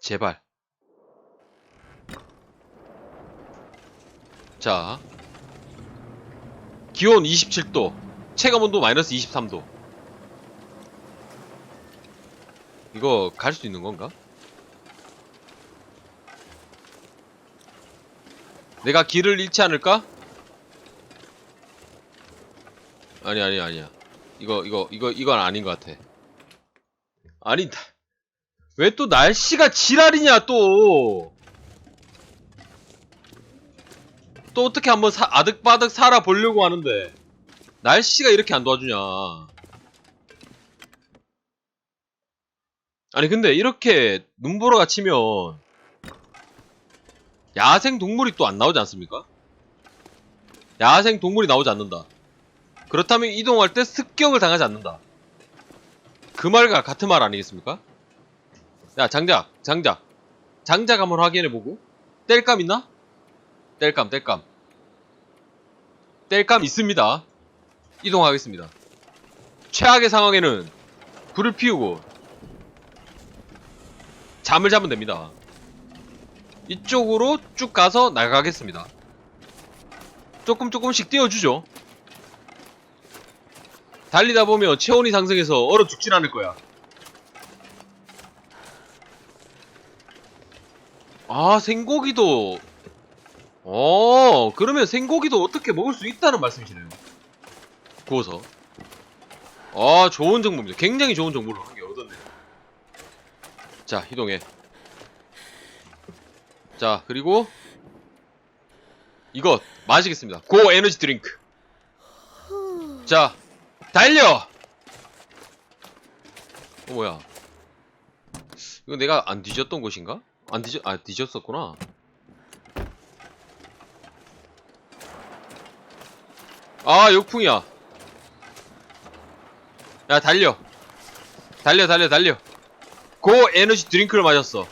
제발. 자. 기온 27도. 체감 온도 마이너스 23도. 이거 갈 수 있는 건가? 내가 길을 잃지 않을까? 아니 아니 아니야. 이거 이거 이거 이건 아닌 것 같아. 아니 왜 또 날씨가 지랄이냐 또. 또 어떻게 한번 사- 아득바득 살아보려고 하는데 날씨가 이렇게 안 도와주냐. 아니 근데 이렇게 눈보라가 치면 야생 동물이 또 안 나오지 않습니까? 야생 동물이 나오지 않는다. 그렇다면 이동할 때 습격을 당하지 않는다. 그 말과 같은 말 아니겠습니까? 야 장작 장작 장작 한번 확인해보고 뗄감 있나? 뗄감 뗄감 뗄감 있습니다. 이동하겠습니다. 최악의 상황에는 불을 피우고 잠을 자면 됩니다. 이쪽으로 쭉 가서 나가겠습니다. 조금 조금씩 띄워주죠. 달리다 보면 체온이 상승해서 얼어 죽진 않을 거야. 아, 생고기도. 어, 그러면 생고기도 어떻게 먹을 수 있다는 말씀이시네요. 구워서. 아, 좋은 정보입니다. 굉장히 좋은 정보를 한개 얻었네요. 자, 이동해. 자, 그리고 이것 마시겠습니다. 고 에너지 드링크. 자, 달려! 어, 뭐야. 이거 내가 안 뒤졌던 곳인가? 안 뒤졌, 아, 뒤졌었구나. 아, 역풍이야. 야, 달려. 달려, 달려, 달려. 고 에너지 드링크를 마셨어.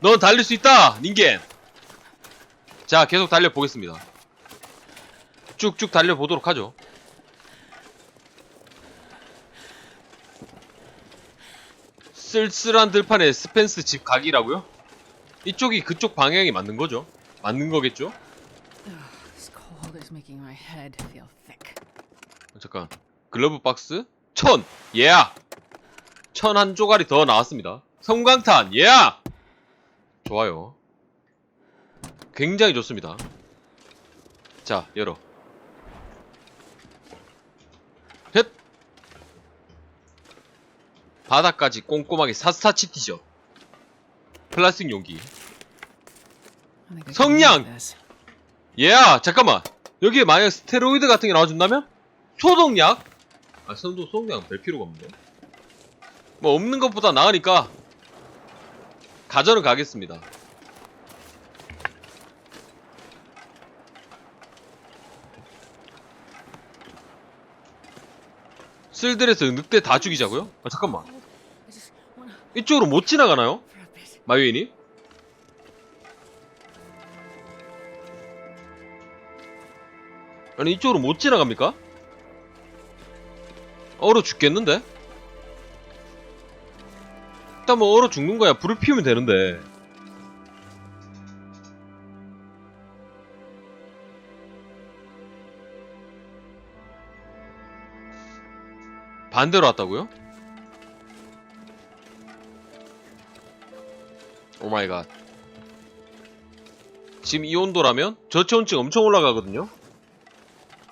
넌 달릴 수 있다, 닌겐! 자, 계속 달려 보겠습니다. 쭉쭉 달려 보도록 하죠. 쓸쓸한 들판에 스펜스 집 가기라고요? 이쪽이 그쪽 방향이 맞는 거죠? 맞는 거겠죠? 어, 잠깐. 글러브 박스? 천! 예야 천한 조각이 더 나왔습니다. 성광탄! 예야 좋아요. 굉장히 좋습니다. 자 열어. 헷 바닥까지 꼼꼼하게 샅샅이 뒤져 플라스틱 용기 성냥! 예야 잠깐만 여기에 만약 스테로이드 같은 게 나와준다면 소독약 아 선도 소독약 별 필요가 없는데 뭐 없는 것보다 나으니까 가전을 가겠습니다 쓸들에서 늑대 다 죽이자고요? 아 잠깐만 이쪽으로 못 지나가나요? 마유인이? 아니 이쪽으로 못 지나갑니까? 얼어 죽겠는데? 일단 뭐 얼어 죽는 거야 불을 피우면 되는데 반대로 왔다고요? 오마이갓 지금 이 온도라면 저체온증 엄청 올라가거든요.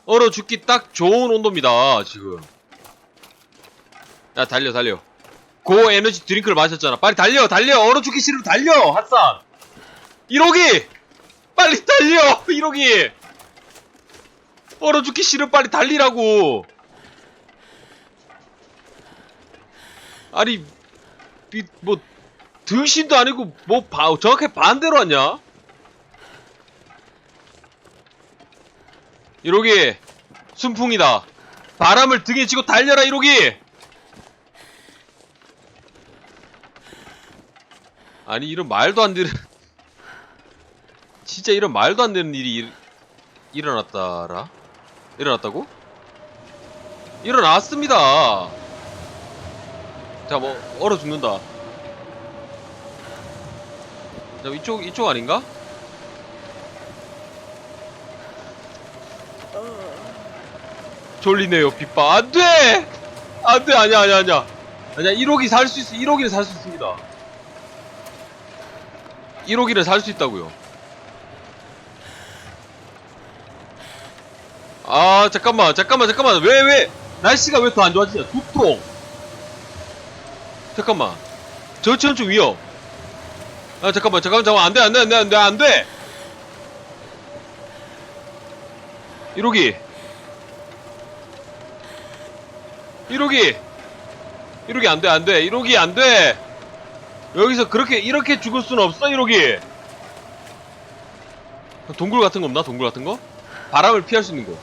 얼어 죽기 딱 좋은 온도입니다 지금. 야 달려 달려. 고 에너지 드링크를 마셨잖아. 빨리 달려 달려. 얼어 죽기 싫으면 달려 핫산. 1호기! 빨리 달려 1호기! 얼어 죽기 싫으면 빨리 달리라고. 아니 이, 뭐 등신도 아니고 뭐 바, 정확히 반대로 왔냐? 이러기 순풍이다. 바람을 등에 쥐고 달려라 이러기. 아니 이런 말도 안 되는 진짜 이런 말도 안 되는 일이 일, 일어났다라 일어났다고? 일어났습니다. 자 뭐 얼어 죽는다. 자, 이쪽 이쪽 아닌가? 졸리네요 빗바. 안돼! 안돼 아니야 아니야 아니야. 아니야 1호기 살 수 있어 1호기를 살 수 있습니다. 1호기를 살 수 있다고요. 아 잠깐만 잠깐만 잠깐만. 왜 왜? 날씨가 왜 더 안 좋아지냐? 두통. 잠깐만. 저천축 위험 아 잠깐만 잠깐만 잠깐만. 안돼 안돼 안돼 안돼 안돼. 1호기. 1호기. 1호기 안돼 안돼. 1호기 안돼. 여기서 그렇게 이렇게 죽을 수는 없어 1호기. 동굴 같은 거 없나? 동굴 같은 거? 바람을 피할 수 있는 곳.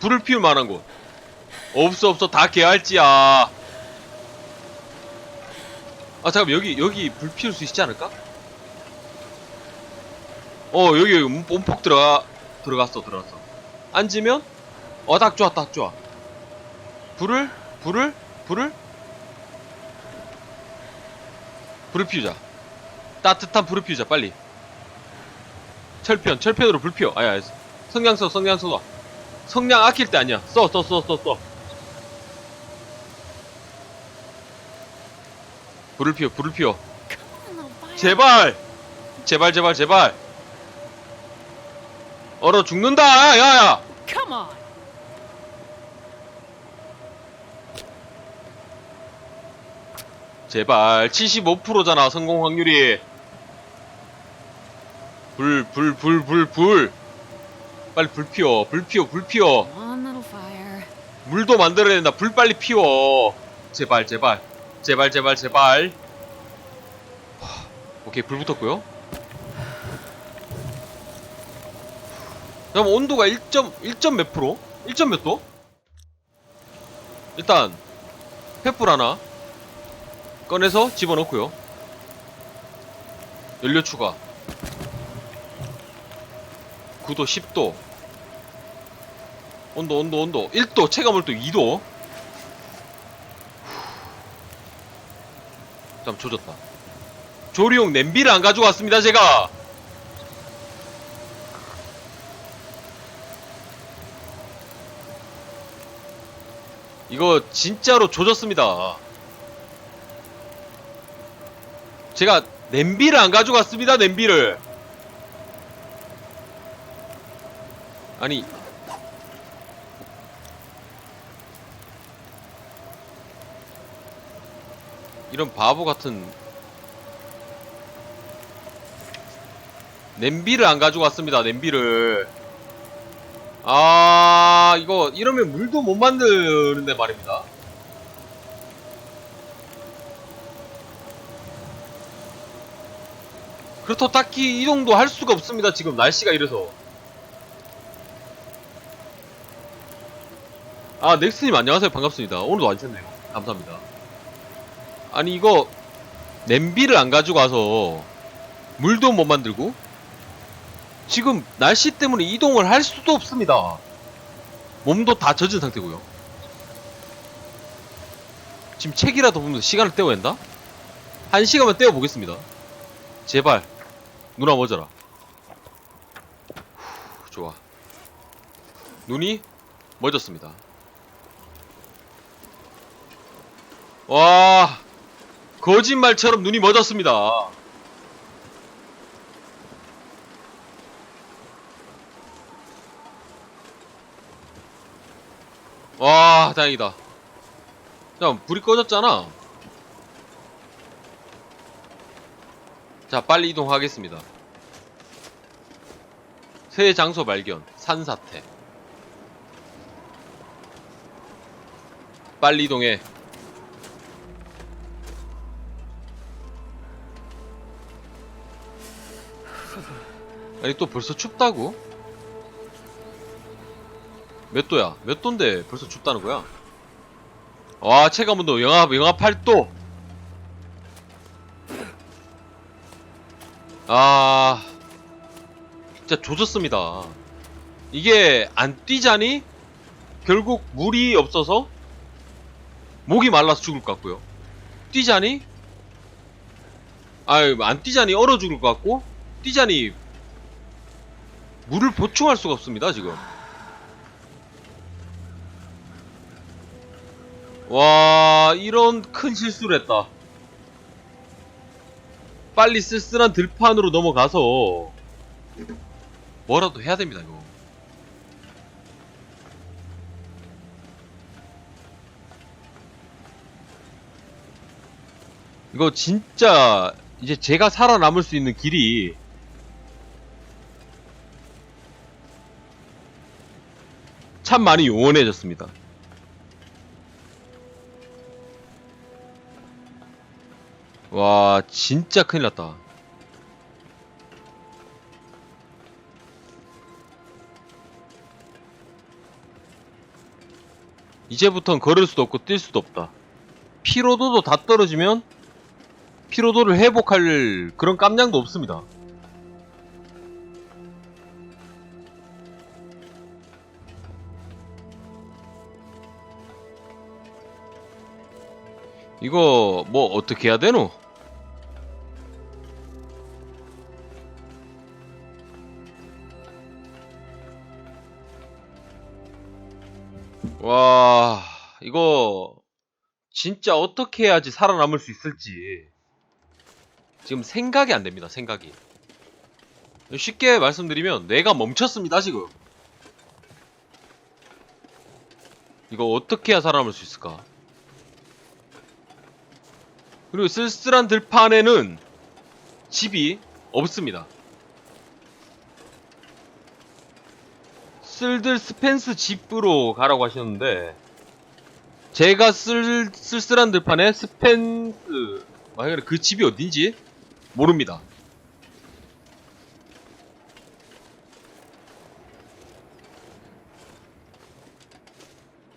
불을 피울 만한 곳. 없어 없어. 다 개할지야 아 잠깐 여기 여기 불 피울 수 있지 않을까? 어 여기 여기 음- 움푹 들어가 들어갔어 들어갔어. 앉으면? 어딱 좋아 딱 좋아. 불을 불을 불을? 불을 피우자. 따뜻한 불을 피우자 빨리. 철편 철편으로 불 피워. 아야 성냥 써 성냥 써 성냥 아낄 때 아니야. 써 써 써 써써 불을 피워 불을 피워. 제발! 제발 제발 제발. 얼어 죽는다! 야야. 제발 75%잖아 성공 확률이. 불 불 불 불 불. 빨리 불 피워 불 피워 불 피워. 물도 만들어야 된다. 불 빨리 피워. 제발 제발 제발 제발 제발. 하, 오케이 불 붙었고요. 그럼 온도가 1점 1점 몇 프로? 1점 몇 도? 일단 횃불 하나 꺼내서 집어넣고요. 연료 추가. 9도 10도. 온도 온도 온도. 1도 체감 온도 2도 잠 조졌다. 조리용 냄비를 안 가지고 왔습니다 제가. 이거 진짜로 조졌습니다. 제가 냄비를 안 가지고 왔습니다 냄비를. 아니 이런 바보 같은 냄비를 안 가지고 왔습니다 냄비를. 아 이거 이러면 물도 못 만드는데 말입니다. 그렇다고 딱히 이동도 할 수가 없습니다 지금 날씨가 이래서. 아 넥스님 안녕하세요. 반갑습니다. 오늘도 와주셨네요. 감사합니다 아니 이거 냄비를 안 가지고 와서 물도 못 만들고 지금 날씨 때문에 이동을 할 수도 없습니다. 몸도 다 젖은 상태고요. 지금 책이라도 보면서 시간을 때워야 한다? 한 시간만 때워보겠습니다. 제발 누나 멎어라. 후, 좋아. 눈이 멎었습니다. 와 거짓말처럼 눈이 멎었습니다. 와 다행이다. 자 불이 꺼졌잖아. 자 빨리 이동하겠습니다. 새 장소 발견 산사태. 빨리 이동해 아니 또 벌써 춥다고? 몇 도야? 몇 도인데 벌써 춥다는 거야? 와 체감 온도 영하 영하 8도. 아 진짜 조졌습니다. 이게 안 뛰자니 결국 물이 없어서 목이 말라서 죽을 것 같고요. 뛰자니 아유 안 뛰자니 얼어 죽을 것 같고 뛰자니 물을 보충할 수가 없습니다 지금. 와 이런 큰 실수를 했다. 빨리 쓸쓸한 들판으로 넘어가서 뭐라도 해야 됩니다 이거. 이거 진짜 이제 제가 살아남을 수 있는 길이 참 많이 요원해졌습니다. 와 진짜 큰일 났다. 이제부턴 걸을 수도 없고 뛸 수도 없다. 피로도도 다 떨어지면 피로도를 회복할 그런 깜냥도 없습니다. 이거 뭐 어떻게 해야 되노? 와 이거 진짜 어떻게 해야지 살아남을 수 있을지 지금 생각이 안 됩니다. 생각이 쉽게 말씀드리면 뇌가 멈췄습니다. 지금 이거 어떻게 해야 살아남을 수 있을까? 그리고 쓸쓸한 들판에는 집이 없습니다. 쓸들 스펜스 집으로 가라고 하셨는데 제가 쓸 쓸쓸한 들판에 스펜스 만약에 그 집이 어딘지 모릅니다.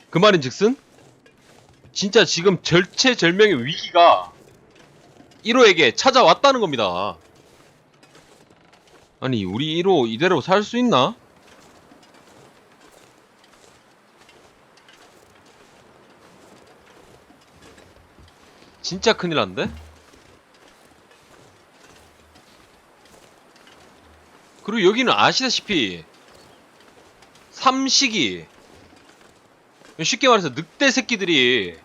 그 말인즉슨 진짜 지금 절체절명의 위기가 1호에게 찾아왔다는 겁니다. 아니 우리 1호 이대로 살 수 있나? 진짜 큰일 났는데? 그리고 여기는 아시다시피 삼식이 쉽게 말해서 늑대 새끼들이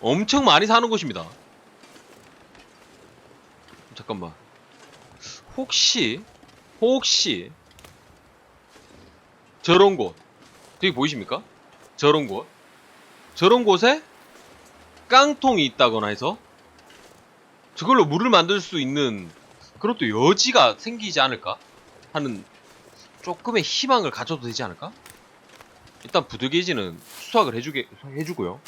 엄청 많이 사는 곳입니다. 잠깐만. 혹시 혹시 저런 곳 저기 보이십니까? 저런 곳 저런 곳에 깡통이 있다거나 해서 저걸로 물을 만들 수 있는 또 여지가 생기지 않을까 하는 조금의 희망을 가져도 되지 않을까? 일단 부들게이지는 수확을 해주게 해주고요.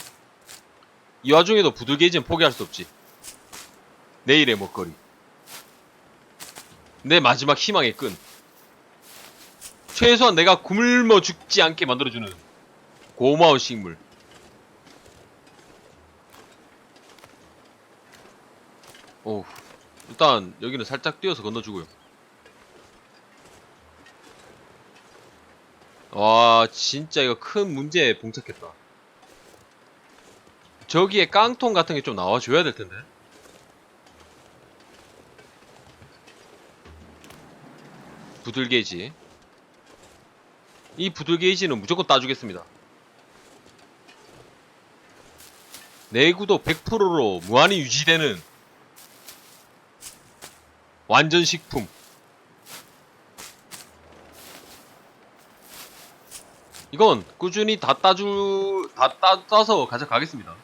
이 와중에도 부들게이지는 포기할 수 없지. 내일의 먹거리. 내 마지막 희망의 끈. 최소한 내가 굶어 죽지 않게 만들어주는 고마운 식물. 오, 일단 여기는 살짝 뛰어서 건너주고요. 와, 진짜 이거 큰 문제에 봉착했다. 저기에 깡통 같은 게 좀 나와줘야 될 텐데. 부들 게이지. 이 부들 게이지는 무조건 따주겠습니다. 내구도 100%로 무한히 유지되는 완전 식품. 이건 꾸준히 다 따주 다 따, 따서 가져가겠습니다.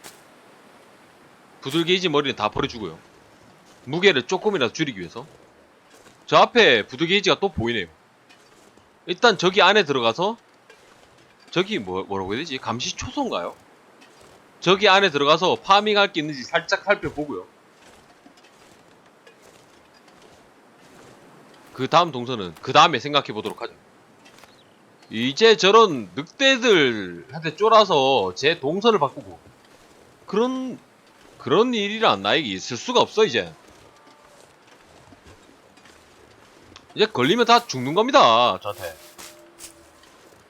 부들 게이지 머리는 다 버려주고요. 무게를 조금이라도 줄이기 위해서. 저 앞에 부들 게이지가 또 보이네요. 일단 저기 안에 들어가서 저기 뭐, 뭐라고 해야 되지? 감시 초소인가요? 저기 안에 들어가서 파밍할 게 있는지 살짝 살펴보고요. 그 다음 동선은 그 다음에 생각해 보도록 하죠. 이제 저런 늑대들한테 쫄아서 제 동선을 바꾸고 그런 그런 일이란 나에게 있을 수가 없어 이제. 이제 걸리면 다 죽는 겁니다 저한테.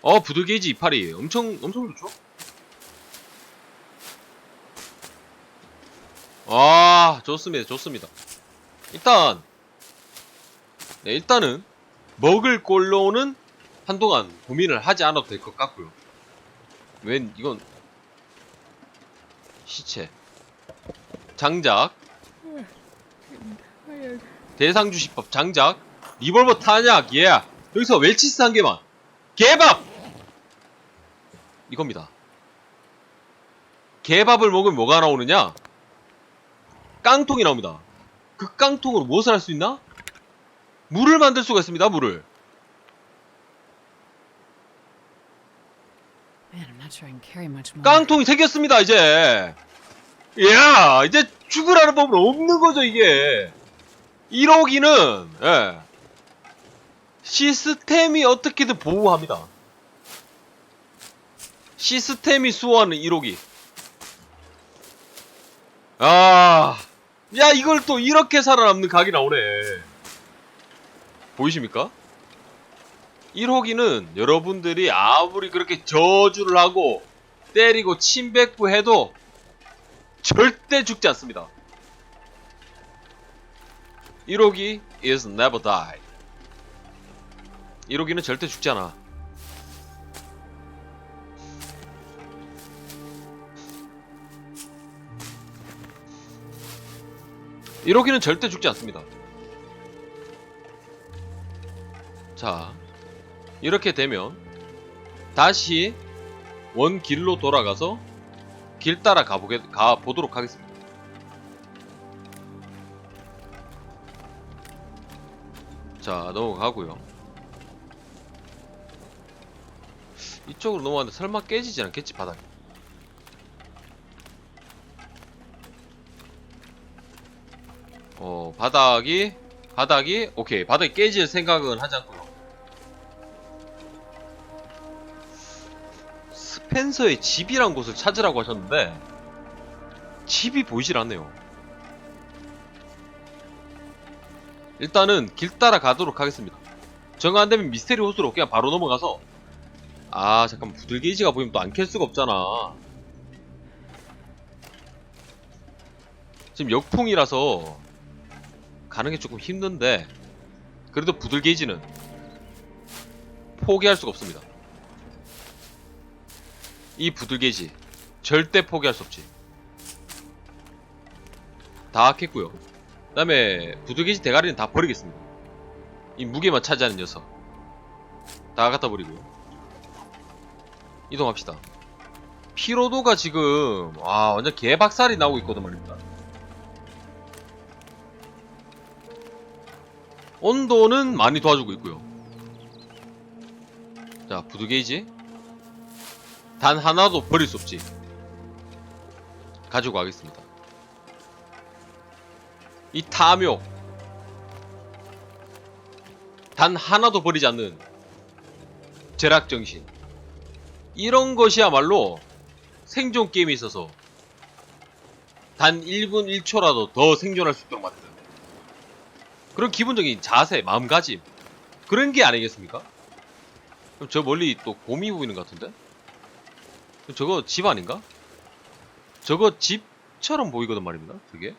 어 부들게이지 이파리 엄청 엄청 좋죠? 아 좋습니다 좋습니다. 일단 네, 일단은 먹을 걸로는 한동안 고민을 하지 않아도 될 것 같고요. 웬 이건 시체 장작 대상주시법 장작 리볼버 탄약 예. 여기서 웰치스 한 개만. 개밥! 이겁니다. 개밥을 먹으면 뭐가 나오느냐? 깡통이 나옵니다. 그 깡통으로 무엇을 할 수 있나? 물을 만들 수가 있습니다 물을. 깡통이 생겼습니다 이제. 이야 이제 죽으라는 법은 없는 거죠 이게. 1호기는 예. 시스템이 어떻게든 보호합니다 시스템이 수호하는 1호기 아, 야 이걸 또 이렇게 살아남는 각이 나오네 보이십니까? 1호기는 여러분들이 아무리 그렇게 저주를 하고 때리고 침뱉고 해도 절대 죽지 않습니다. 1호기 is never die. 1호기는 절대 죽지 않아. 일호기는 절대 죽지 않습니다. 자, 이렇게 되면 다시 원 길로 돌아가서 길 따라 가보게 가 보도록 하겠습니다. 자 넘어가고요. 이쪽으로 넘어가는데 설마 깨지지 않겠지 바닥이. 어 바닥이 바닥이 오케이 바닥이 깨질 생각은 하지 않고요. 스펜서의 집이란 곳을 찾으라고 하셨는데 집이 보이질 않네요. 일단은 길 따라 가도록 하겠습니다. 정 안 되면 미스테리 호수로 그냥 바로 넘어가서 아 잠깐만 부들게이지가 보이면 또안켤 수가 없잖아. 지금 역풍이라서 가는 게 조금 힘든데 그래도 부들게이지는 포기할 수가 없습니다. 이 부들게이지 절대 포기할 수 없지. 다 캤고요. 그 다음에 부들게이지 대가리는 다 버리겠습니다. 이 무게만 차지하는 녀석 다 갖다 버리고요. 이동합시다. 피로도가 지금 와 완전 개박살이 나오고 있거든 말입니다. 온도는 많이 도와주고 있고요. 자 부두 게이지 단 하나도 버릴 수 없지. 가지고 가겠습니다. 이 탐욕 단 하나도 버리지 않는 절약정신 이런 것이야말로 생존 게임에 있어서 단 1분 1초라도 더 생존할 수 있도록 만드는 그런 기본적인 자세, 마음가짐 그런 게 아니겠습니까? 그럼 저 멀리 또 곰이 보이는 것 같은데? 저거 집 아닌가? 저거 집처럼 보이거든 말입니다. 그게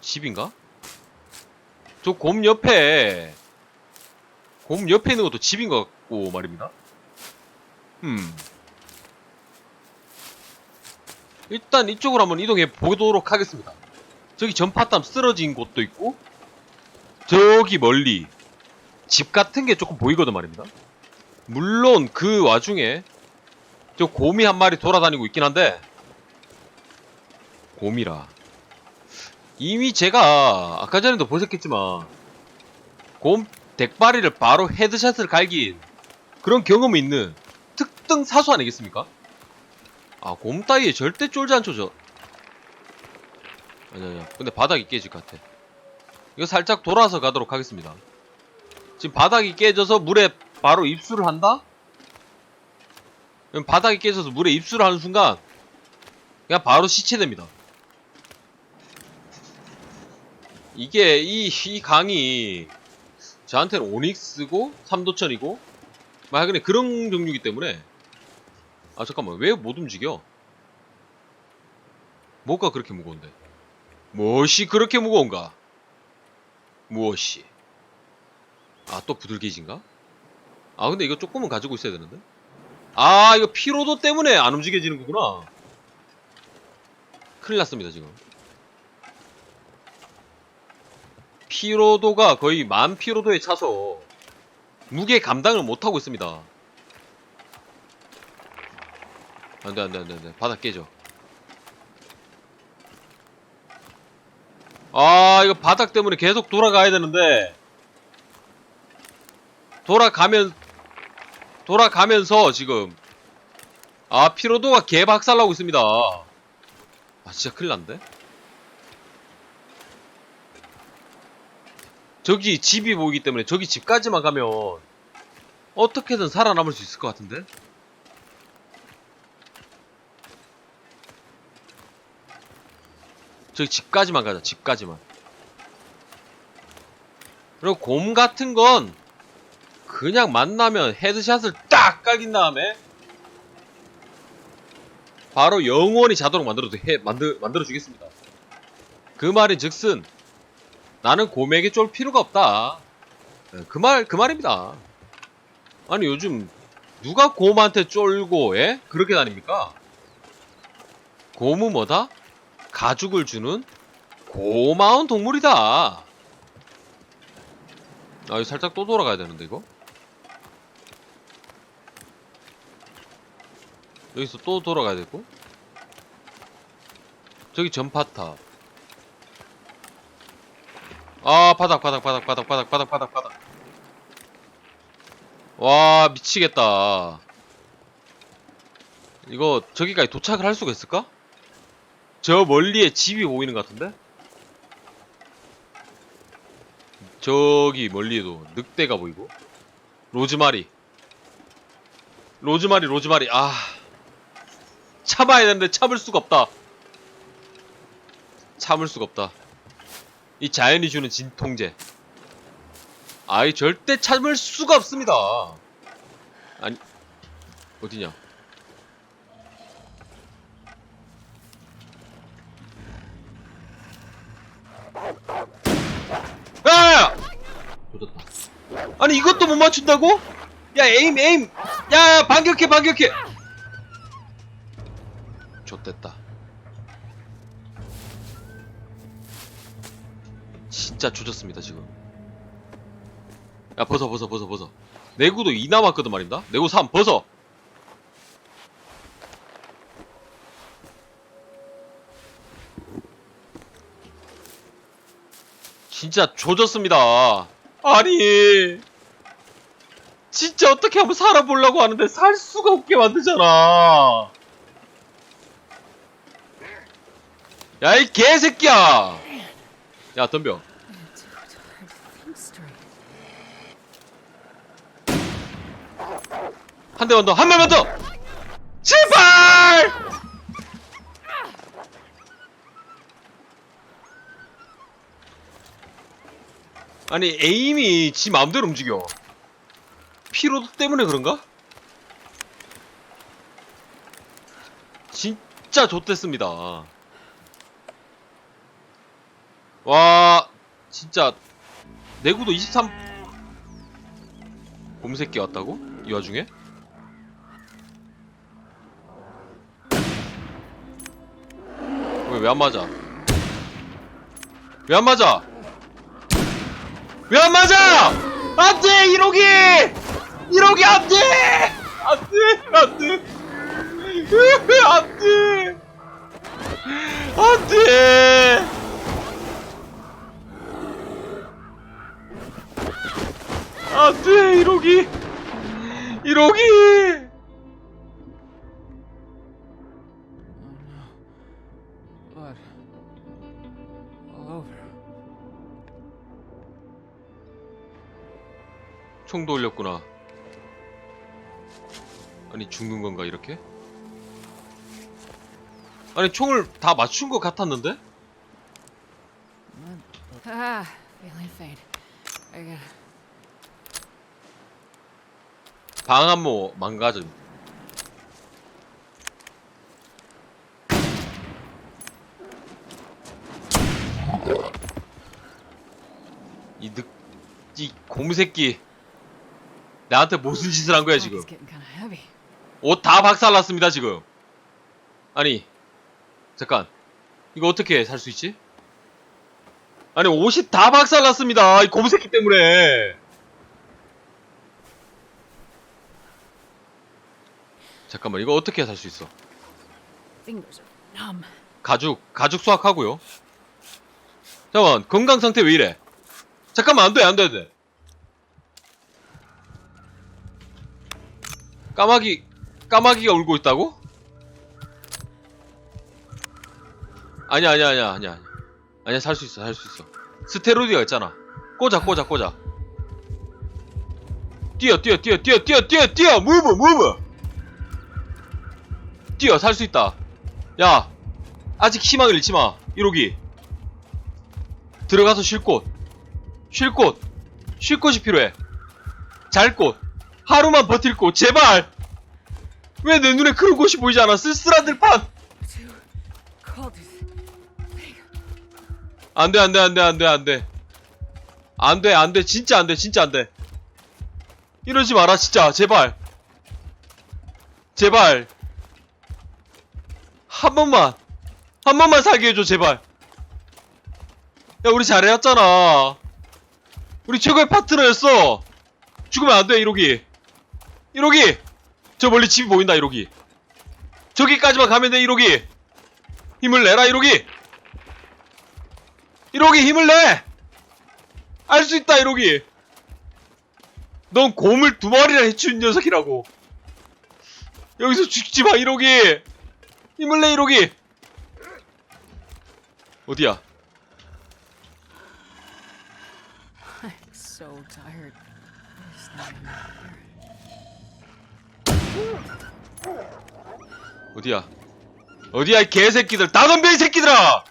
집인가? 저 곰 옆에 곰 옆에 있는 것도 집인 것 같고 말입니다. 음. 일단 이쪽으로 한번 이동해 보도록 하겠습니다. 저기 전파땀 쓰러진 곳도 있고 저기 멀리 집 같은 게 조금 보이거든 말입니다. 물론 그 와중에 저 곰이 한 마리 돌아다니고 있긴 한데 곰이라 이미 제가 아까 전에도 보셨겠지만 곰 덱바리를 바로 헤드샷을 갈긴 그런 경험이 있는 특등 사수 아니겠습니까? 아 곰 따위에 절대 쫄지 않죠 저. 아니 아니 근데 바닥이 깨질 것 같아. 이거 살짝 돌아서 가도록 하겠습니다. 지금 바닥이 깨져서 물에 바로 입수를 한다? 그럼 바닥이 깨져서 물에 입수를 하는 순간 그냥 바로 시체됩니다. 이게 이, 이 강이 저한테는 오닉스고 삼도천이고 막 그냥 그런 종류이기 때문에 아 잠깐만 왜 못 움직여? 뭐가 그렇게 무거운데 무엇이 그렇게 무거운가? 무엇이? 아, 또 부들게이지인가? 아, 근데 이거 조금은 가지고 있어야 되는데? 아, 이거 피로도 때문에 안 움직여지는 거구나. 큰일 났습니다, 지금. 피로도가 거의 만 피로도에 차서 무게 감당을 못하고 있습니다. 안 돼, 안 돼, 안 돼, 안 돼. 바닥 깨져. 아, 이거 바닥 때문에 계속 돌아가야 되는데. 돌아가면, 돌아가면서 지금. 아, 피로도가 개박살나고 있습니다. 아, 진짜 큰일 난데? 저기 집이 보이기 때문에 저기 집까지만 가면 어떻게든 살아남을 수 있을 것 같은데? 저기 집까지만 가자, 집까지만. 그리고 곰 같은 건 그냥 만나면 헤드샷을 딱 깔긴 다음에 바로 영원히 자도록 만들어도 해, 만들, 만들어주겠습니다. 그 말인 즉슨 나는 곰에게 쫄 필요가 없다. 예, 그 말, 그 말입니다. 아니, 요즘 누가 곰한테 쫄고, 예? 그렇게 다닙니까? 곰은 뭐다? 가죽을 주는 고마운 동물이다. 아, 이거 살짝 또 돌아가야 되는데, 이거? 여기서 또 돌아가야 되고. 저기 전파탑. 아, 바닥, 바닥, 바닥, 바닥, 바닥, 바닥, 바닥, 바닥. 와, 미치겠다. 이거, 저기까지 도착을 할 수가 있을까? 저 멀리에 집이 보이는 것 같은데? 저기 멀리에도 늑대가 보이고. 로즈마리. 로즈마리, 로즈마리. 아. 참아야 되는데 참을 수가 없다. 참을 수가 없다. 이 자연이 주는 진통제. 아이 절대 참을 수가 없습니다. 아니 어디냐? 야야야! 조졌다. 아니 이것도 못 맞춘다고? 야 에임 에임! 야 반격해 반격해! 좆됐다. 진짜 조졌습니다 지금. 야 벗어 벗어 벗어 벗어. 내구도 2 남았거든 말입니다. 내구 3 벗어! 진짜 조졌습니다. 아니 진짜 어떻게 하면 살아보려고 하는데 살 수가 없게 만들잖아. 야 이 개새끼야! 야 덤벼 한 대만 더, 한 대만 더! 제발! 아니, 에임이 지 마음대로 움직여. 피로도 때문에 그런가? 진짜 좋댔습니다. 와, 진짜, 내구도 23, 곰새끼 왔다고? 이 와중에? 왜, 왜안 맞아? 왜 안 맞아? 왜 안 맞아! 안 돼! 1호기! 1호기 안 돼! 안 돼! 안 돼! 안 돼! 안 돼! 안 돼! 1호기! 1호기! 총도 올렸구나 아니 죽는 건가 이렇게? 아니 총을 다 맞춘 것 같았는데? 방암모 망가짐 이 늑.. 이 곰새끼 나한테 무슨 짓을 한 거야 지금. 옷 다 박살났습니다 지금. 아니 잠깐. 이거 어떻게 살 수 있지? 아니 옷이 다 박살났습니다 이 곰새끼 때문에. 잠깐만 이거 어떻게 살 수 있어. 가죽 가죽 수확하고요. 잠깐만 건강 상태 왜 이래? 잠깐만 안돼 안돼 안돼 까마귀 까마귀가 울고 있다고? 아니야 아니야 아니야 아니야 아니야 살 수 있어 살 수 있어 스테로이드가 있잖아 꽂아 꽂아 꽂아 뛰어 뛰어 뛰어 뛰어 뛰어 뛰어 뛰어 무브 무브 뛰어 살 수 있다 야 아직 희망을 잃지 마. 1호기. 들어가서 쉴 곳. 쉴 곳. 쉴 곳이 필요해. 잘 곳. 하루만 버틸 곳. 제발! 왜 내 눈에 그런 곳이 보이지 않아? 쓸쓸한 들판! Too cold. is big. 안 돼, 안 돼, 안 돼, 안 돼, 안 돼. 안 돼, 안 돼. 진짜 안 돼, 진짜 안 돼. 이러지 마라, 진짜. 제발. 제발. 한 번만. 한 번만 살게 해줘, 제발. 야, 우리 잘해왔잖아. 우리 최고의 파트너였어. 죽으면 안 돼, 1호기. 1호기! 저 멀리 집이 보인다, 1호기. 저기까지만 가면 돼, 1호기. 힘을 내라, 1호기. 1호기 힘을 내! 알 수 있다 1호기 넌 곰을 두 마리나 해치운 녀석이라고 여기서 죽지 마 1호기 힘을 내 1호기 어디야. 어디야? 어디야 이 개새끼들! 다 덤벼 이 새끼들아!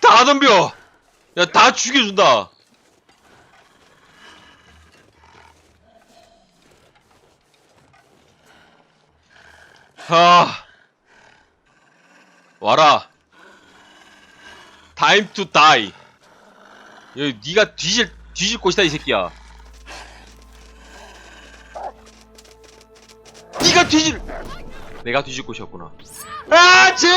다 덤벼 야 다 죽여준다! 하. 와라. 타임 투 다이 여기 네가 뒤질 뒤질 곳이다 이 새끼야. 네가 뒤질 내가 뒤질 곳이었구나. 아 제발